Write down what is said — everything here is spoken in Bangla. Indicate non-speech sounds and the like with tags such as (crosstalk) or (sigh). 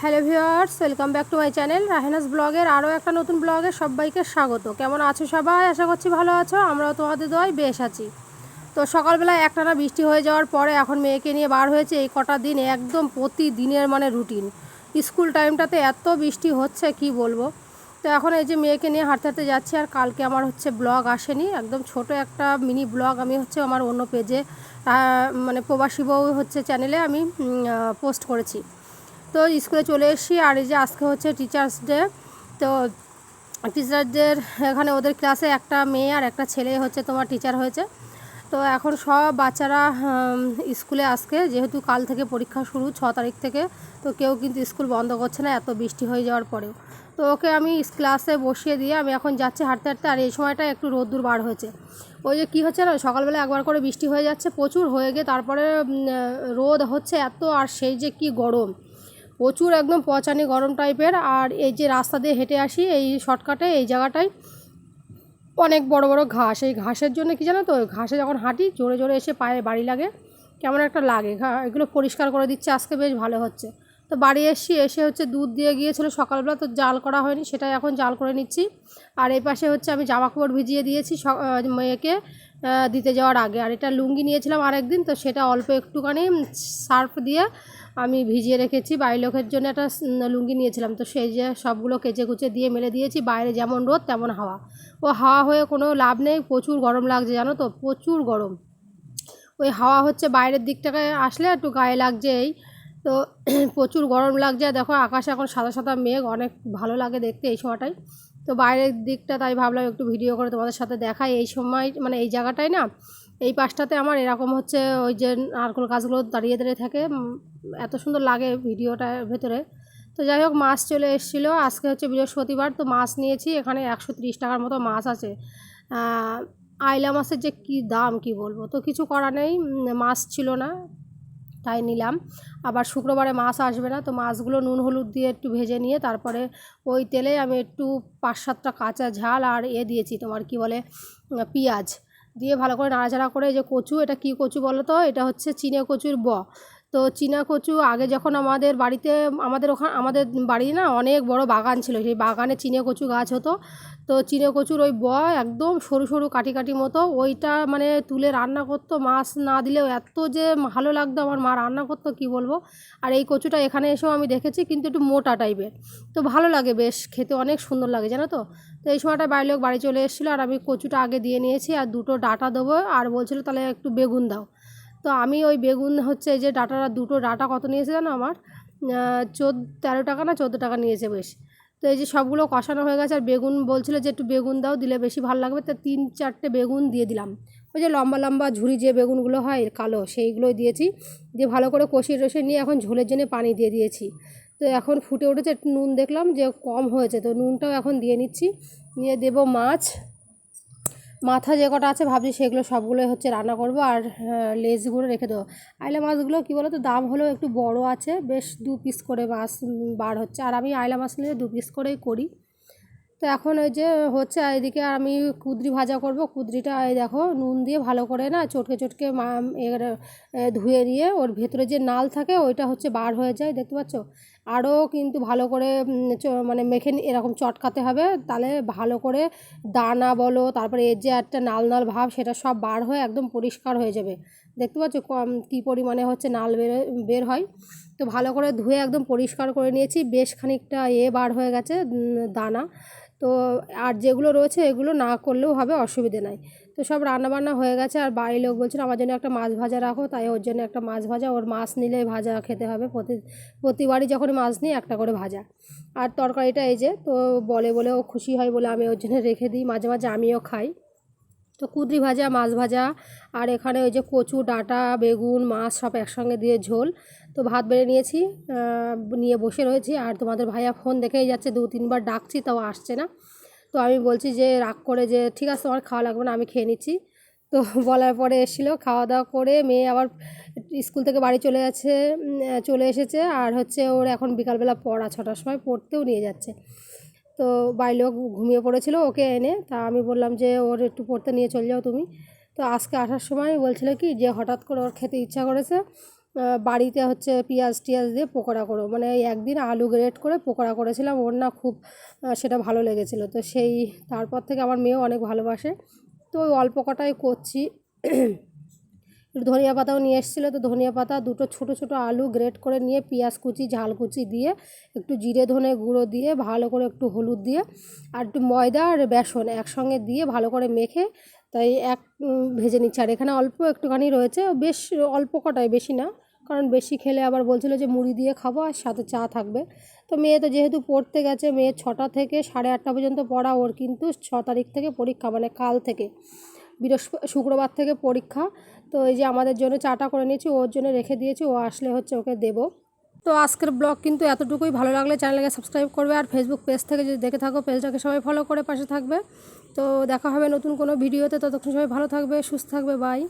Hello viewers, welcome back to my channel Rahena's ব্লগের আরও একটা নতুন ব্লগে সবাইকে স্বাগত। কেমন আছো সবাই? আশা করছি ভালো আছো, আমরাও তোমাদের দোয়াই বেশ আছি। তো সকালবেলা একটানা বৃষ্টি হয়ে যাওয়ার পরে এখন মেয়েকে নিয়ে বার হয়েছে এই কটা দিন একদম প্রতিদিনের মানে রুটিন। স্কুল টাইমটাতে এত বৃষ্টি হচ্ছে, কি বলব? তো এখন এই যে মেয়েকে নিয়ে হাঁটতে হাঁটতে যাচ্ছি আর কালকে আমার হচ্ছে ব্লগ আসেনি। একদম ছোট একটা মিনি ব্লগ আমি হচ্ছে আমার অন্য পেজে মানে প্রবাসী বউ হচ্ছে চ্যানেলে আমি পোস্ট করেছি। তো স্কুলে চলে এসেছি আর এই যে আজকে হচ্ছে টিচার্স ডে তো টিচারদের এখানে ওদের ক্লাসে একটা মেয়ে আর একটা ছেলে হচ্ছে তোমার টিচার হয়েছে। তো এখন সব বাচ্চারা স্কুলে আজকে, যেহেতু কাল থেকে পরীক্ষা শুরু, ছ তারিখ থেকে, তো কেউ কিন্তু স্কুল বন্ধ করছে না, এত বৃষ্টি হয়ে যাওয়ার পরেও। তো ওকে আমি ক্লাসে বসিয়ে দিয়ে আমি এখন যাচ্ছি হাঁটতে হাঁটতে, আর এই সময়টা একটু রোদ্দুর বার হয়েছে। ওই যে কী হচ্ছে না, সকালবেলা একবার করে বৃষ্টি হয়ে যাচ্ছে, প্রচুর হয়ে গিয়ে তারপরে রোদ হচ্ছে এত, আর সেই যে কি গরম। প্রচুর একদম পচানি গরম টাইপের, আর এই যে রাস্তা দিয়ে হেঁটে আসি, এই শর্টকাটে, এই জায়গাটায় অনেক বড় বড় ঘাস। এই ঘাসের জন্য কি জানো তো, ঘাসে যখন হাঁটি, জোরে জোরে এসে পায়ে বাড়ি লাগে। কেমন একটা লাগে। এগুলো পরিষ্কার করে দিচ্ছে, আজকে বেশ ভালো হচ্ছে। তো বাড়ি এসছি, এসে হচ্ছে দুধ দিয়ে গিয়েছিল সকালবেলা, তো জাল করা হয়নি, সেটাই এখন জাল করে নিচ্ছি। আর এই পাশে হচ্ছে আমি জামা কাপড় ভিজিয়ে দিয়েছি মেয়েকে দিতে যাওয়ার আগে। আর এটা লুঙ্গি নিয়েছিলাম আরেকদিন, তো সেটা অল্প একটুখানি সার্ফ দিয়ে আমি ভিজিয়ে রেখেছি। বাড়ির লোকের জন্য একটা লুঙ্গি নিয়েছিলাম। তো সেই যে সবগুলো কেচে কুচে দিয়ে মেলে দিয়েছি। বাইরে যেমন রোদ, তেমন হাওয়া। ও হাওয়া হয়ে কোনো লাভ নেই। প্রচুর গরম লাগছে, জানো তো? প্রচুর গরম। ওই হাওয়া হচ্ছে বাইরের দিকটাকে আসলে একটু গায়ে লাগছে এই। তো (clears throat) প্রচুর গরম লাগছে। দেখো, আকাশে এখন সাদা সাদা মেঘ। অনেক ভালো লাগে দেখতে এই সময়টায় তো বাইরের দিকটা তাই ভাবলাম একটু ভিডিও করে তোমাদের সাথে দেখাই। এই সময় মানে এই জায়গাটায় না এই পাশটাতে আমার এরকম হচ্ছে ওই যে নারকোল গাছগুলো দাঁড়িয়ে দাঁড়িয়ে থাকে এত সুন্দর লাগে ভিডিওটার ভেতরে। তো যাই হোক, মাছ চলে এসেছিল। আজকে হচ্ছে বৃহস্পতিবার, তো মাছ নিয়েছি। এখানে একশো ত্রিশ টাকার মতো মাছ আছে। আইলা মাছের যে কী দাম, কি বলব? তো কিছু করা নেই মাছ ছিল না, তাই নিলাম। আবার শুক্রবারে মাছ আসবে না, তো মাছগুলো নুন, হলুদ দিয়ে একটু ভেজে নিয়ে তারপরে ওই তেলে আমি একটু পাঁচ সাতটা কাঁচা ঝাল আর এ দিয়েছি, তোমার কি বলে পেঁয়াজ। দিয়ে ভালো করে নাড়াচাড়া করে যে কচু, এটা কি কচু বলো তো? এটা হচ্ছে চিনে কচুর ব। তো চীনা কচু আগে যখন আমাদের বাড়িতে, আমাদের ওখানে, আমাদের বাড়ি না অনেক বড় বাগান ছিল, সেই বাগানে চিনে কচু গাছ হতো। তো চিনে কচুর ওই ব একদম সরু সরু কাটি কাটি মতো ওইটা মানে তুলে রান্না করতো, মাছ না দিলেও এত যে ভালো লাগতো আমার মা রান্না করতো, কি বলব? আর এই কচুটা এখানে এসেও আমি দেখেছি কিন্তু একটু মোটা টাইপের। তো ভালো লাগে বেশ, খেতে অনেক সুন্দর লাগে, জানো তো? তো এই সময়টা বাড়ির লোক বাড়ি চলে এসেছিল আর আমি কচুটা আগে দিয়ে নিয়েছি আর দুটো ডাটা দেবো আর বলছিল তাহলে একটু বেগুন দাও। তো আমি ওই বেগুন হচ্ছে যে ডাটাটা দুটো ডাটা কত নিয়েছে জানো আমার? চোদ্দ, তেরো টাকা না চোদ্দ টাকা নিয়েছে বেশ। তো এই যে সবগুলো কষানো হয়ে গেছে, আর বেগুন বলছিল যে একটু বেগুন দাও, দিলে বেশি ভালো লাগবে। তো তিন, চারটে বেগুন দিয়ে দিলাম। ওই যে লম্বা লম্বা ঝুড়ি যে বেগুনগুলো হয়, কালো, সেইগুলোই দিয়েছি। দিয়ে ভালো করে কষিয়ে টষিয়ে নিয়ে এখন ঝোলের জন্য পানি দিয়ে দিয়েছি। তো এখন ফুটে উঠেছে, একটু নুন দেখলাম যে কম হয়েছে। তো নুনটাও এখন দিয়ে নিচ্ছি। নিয়ে দেবো মাছ। মাথা যে কটা আছে, ভাবছি সেগুলো সবগুলোই হচ্ছে রান্না করব আর লেজগুলো রেখে দেবো। আইলা মাছগুলো কী বলো তো দাম হলেও একটু বড় আছে, বেশ দু পিস করে মাছ বার হচ্ছে। আর আমি আইলা মাছ নিয়ে দু পিস করেই করি। তো এখন ওই যে হচ্ছে আর এদিকে আমি কুদরি ভাজা করব। কুদরিটা এই দেখো নুন দিয়ে ভালো করে না চটকে চটকে মা এর, ধুয়ে নিয়ে ওর ভেতরে যে নাল থাকে ওইটা হচ্ছে বার হয়ে যায় দেখতে পাচ্ছ? আরও কিন্তু ভালো করে মানে মেখে এরকম চটকাতে হবে। তাহলে ভালো করে দানা বলো তারপরে এর যে একটা নাল নাল ভাব সেটা সব বার হয়ে একদম পরিষ্কার হয়ে যাবে। দেখতে পাচ্ছ কম কী পরিমাণে হচ্ছে নাল বের বের হয়। তো ভালো করে ধুয়ে একদম পরিষ্কার করে নিয়েছি। বেশ খানিকটা এ বার হয়ে গেছে দানা। তো আর যেগুলো রয়েছে এগুলো না করলেও হবে, অসুবিধে নাই। তো সব রান্নাবান্না হয়ে গেছে। আর বাড়ির লোক বলছিল, আমার জন্য একটা মাছ ভাজা রাখো। তাই ওর জন্য একটা মাছ ভাজা। ওর মাছ নিলে ভাজা খেতে হবে। প্রতি, প্রতিবারই যখন মাছ নিই, একটা করে ভাজা। আর তরকারিটা এই যে, তো বলে বলে ও খুশি হয় বলে আমি ওর জন্য রেখে দিই। মাঝে মাঝে আমিও খাই। তো কুদরি ভাজা, মাছ ভাজা, আর এখানে ওই যে কচু, ডাঁটা, বেগুন, মাছ সব একসঙ্গে দিয়ে ঝোল। তো ভাত বেড়ে নিয়েছি নিয়ে বসে রয়েছি, আর তোমাদের ভাইয়া ফোন দেখেই যাচ্ছে, দু তিনবার ডাকছি, তাও আসছে না। তো আমি বলছি যে, রাগ করে যে, ঠিক আছে, তোমার খাওয়া লাগবে না, আমি খেয়ে নিচ্ছি। তো (laughs) বলার পরে এসেছিল, খাওয়া দাওয়া করে মেয়ে আবার স্কুল থেকে বাড়ি চলে যাচ্ছে চলে এসেছে, আর হচ্ছে ওর এখন বিকালবেলা পড়া, ছটার সময় পড়তেও নিয়ে যাচ্ছে। তো বাড়ির লোক ঘুমিয়ে পড়েছিল ওকে এনে, তা আমি বললাম যে ওর একটু পড়তে নিয়ে চলে যাও তুমি। তো আজকে আসার সময় বলছিল কি যে হঠাৎ করে ওর খেতে ইচ্ছা করেছে বাড়িতে হচ্ছে পেঁয়াজ টিয়াজ দিয়ে পকোড়া করো। মানে একদিন আলু গ্রেট করে পকোড়া করেছিলাম, ওর না খুব সেটা ভালো লেগেছিলো। তো সেই, তারপর থেকে আমার মেয়েও অনেক ভালোবাসে। তো ওই অল্প কটাই করছি। ধনিয়া পাতাও নিয়ে এসেছিল। তো ধনিয়া পাতা, দুটো ছোটো ছোটো আলু গ্রেট করে নিয়ে পেঁয়াজ কুচি, ঝাল কুচি দিয়ে, একটু জিরে ধনে গুঁড়ো দিয়ে, ভালো করে একটু হলুদ দিয়ে, আর একটু ময়দা আর বেসন একসঙ্গে দিয়ে ভালো করে মেখে, তাই এক ভেজে নিচ্ছে। আর এখানে অল্প একটুখানি রয়েছে, বেশ অল্প কটাই বেশি না, কারণ বেশি খেলে আবার বলছিল যে মুড়ি দিয়ে খাব আর সাথে চা থাকবে। তো মেয়ে তো যেহেতু পড়তে গেছে, মেয়ে ছটা থেকে সাড়ে আটটা পর্যন্ত পড়া ওর, কিন্তু ছ তারিখ থেকে পরীক্ষা মানে কাল থেকে। বৃহস্পতি শুক্রবার থেকে পরীক্ষা। তো এই যে আমাদের জন্য চাটা করে নিয়েছি, ওর জন্য রেখে দিয়েছি, ও আসলে হচ্ছে ওকে দেবো। তো আজকের ব্লগ কিন্তু এতটুকুই। ভালো লাগলে চ্যানেলকে সাবস্ক্রাইব করবে আর ফেসবুক পেজ থেকে যদি দেখে থাকো, পেজটাকে সবাই ফলো করে পাশে থাকবে। তো দেখা হবে নতুন কোনো ভিডিওতে। ততক্ষণ সবাই ভালো থাকবে, সুস্থ থাকবে বাই